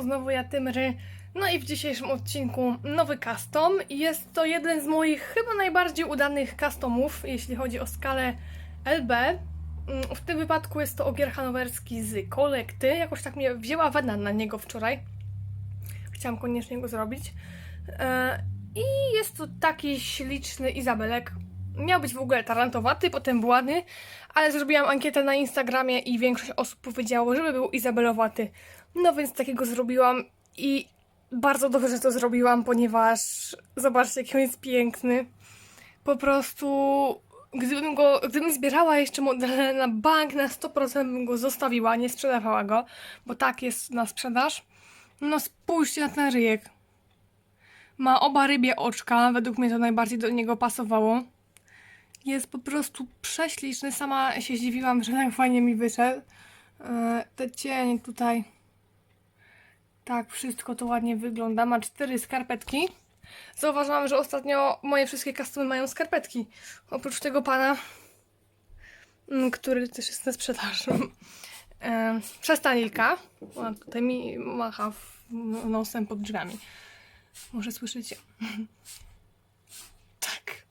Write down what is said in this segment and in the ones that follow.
znowu ja Tymry. No i w dzisiejszym odcinku nowy custom. Jest to jeden z moich chyba najbardziej udanych customów, jeśli chodzi o skalę LB. Mm, W tym wypadku jest to ogier hanowerski z kolekty. Jakoś tak mnie wzięła wena na niego wczoraj. Chciałam koniecznie go zrobić. E, I jest to taki śliczny Izabelek. Miał być w ogóle tarantowaty, potem błany, ale zrobiłam ankietę na Instagramie i większość osób powiedziało, żeby był Izabelowaty. No więc takiego zrobiłam i bardzo dobrze to zrobiłam, ponieważ zobaczcie, jaki on jest piękny. Po prostu, gdybym go, gdybym zbierała jeszcze modele na bank, na 100% bym go zostawiła, nie sprzedawała go, bo tak jest na sprzedaż. No spójrzcie na ten ryjek. Ma oba rybie oczka, według mnie to najbardziej do niego pasowało. Jest po prostu prześliczny, sama się zdziwiłam, że tak fajnie mi wyszedł. E, Te cienie tutaj. Tak, wszystko to ładnie wygląda. Ma cztery skarpetki. Zauważyłam, że ostatnio moje wszystkie customy mają skarpetki. Oprócz tego pana, mm, który też jest na sprzedaży. E, Przestań Lilka. Ona tutaj mi macha nosem pod drzwiami. Może słyszycie. tak.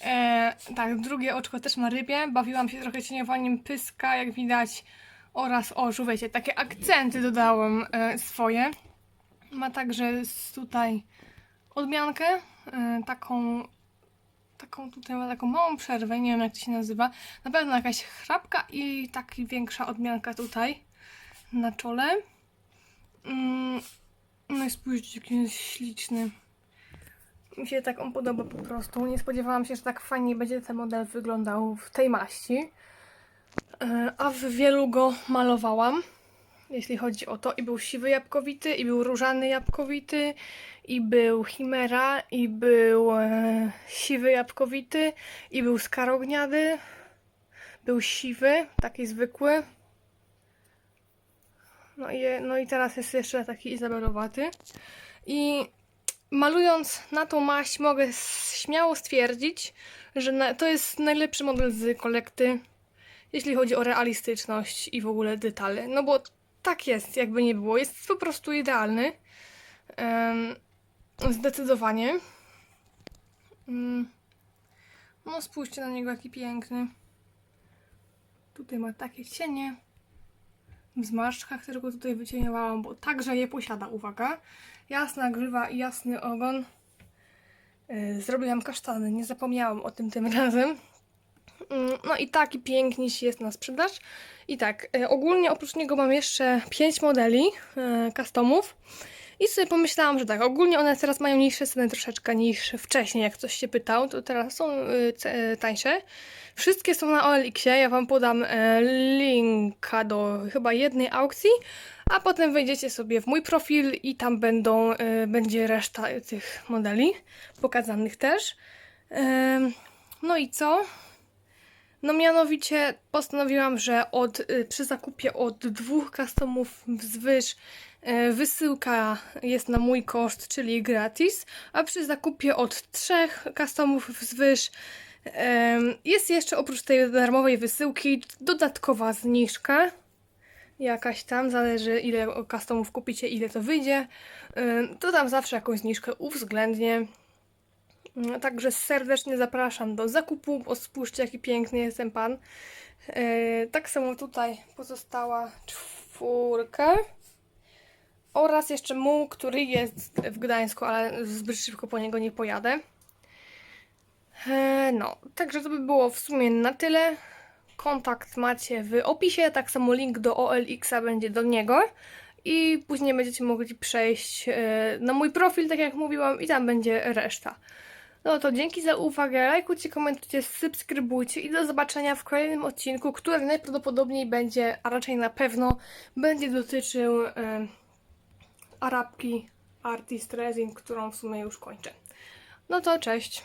E, tak, drugie oczko też ma rybie. Bawiłam się trochę cieniowaniem pyska, jak widać. Oraz oczu, wiecie, takie akcenty dodałam e, swoje. Ma także tutaj odmiankę, e, taką, taką tutaj ma taką małą przerwę, nie wiem jak to się nazywa. Na pewno jakaś chrapka i taka większa odmianka tutaj na czole. Mm, no i spójrzcie, jaki jest śliczny. Mi się tak on podoba po prostu. Nie spodziewałam się, że tak fajnie będzie ten model wyglądał w tej maści. E, A w wielu go malowałam, jeśli chodzi o to. I był siwy jabłkowity, i był różany jabłkowity, i był chimera, i był e, siwy jabłkowity, i był skarogniady, był siwy, taki zwykły. No i, no i teraz jest jeszcze taki izabelowaty. I malując na tą maść mogę śmiało stwierdzić, że na, to jest najlepszy model z kolekty, jeśli chodzi o realistyczność i w ogóle detale. No bo tak jest, jakby nie było. Jest po prostu idealny. Em, zdecydowanie. Mm. No spójrzcie na niego, jaki piękny. Tutaj ma takie cienie w zmarszczkach, którego tutaj wycieniowałam, bo także je posiada, uwaga. Jasna grzywa i jasny ogon. Yy, Zrobiłam kasztany, nie zapomniałam o tym tym razem. Mm, No i taki piękniś jest na sprzedaż. I tak, e, ogólnie oprócz niego mam jeszcze 5 modeli e, customów. I sobie pomyślałam, że tak, ogólnie one teraz mają niższe ceny troszeczkę niż wcześniej, jak ktoś się pytał, to teraz są ce- e, tańsze. Wszystkie są na OLX-ie, ja Wam podam e, linka do chyba jednej aukcji, a potem wejdziecie sobie w mój profil i tam będą, będzie reszta tych modeli pokazanych też. No i co? No mianowicie postanowiłam, że od, y, przy zakupie od dwóch customów wzwyż y, wysyłka jest na mój koszt, czyli gratis, a przy zakupie od trzech customów wzwyż jest jeszcze oprócz tej darmowej wysyłki dodatkowa zniżka. Jakaś tam, zależy ile customów kupicie, ile to wyjdzie. To tam zawsze jakąś zniżkę uwzględnię. No, Także serdecznie zapraszam do zakupu, bo spójrzcie jaki piękny jest ten pan. E, tak samo tutaj pozostała czwórka. Oraz jeszcze muł, który jest w Gdańsku, ale zbyt szybko po niego nie pojadę. E, no, także to by było w sumie na tyle. Kontakt macie w opisie, tak samo link do OLX-a będzie do niego. I później będziecie mogli przejść e, na mój profil, tak jak mówiłam, i tam będzie reszta. No to dzięki za uwagę, lajkujcie, komentujcie, subskrybujcie i do zobaczenia w kolejnym odcinku, który najprawdopodobniej będzie, a raczej na pewno, będzie dotyczył e, Arabki Artist Resin, którą w sumie już kończę. No to cześć!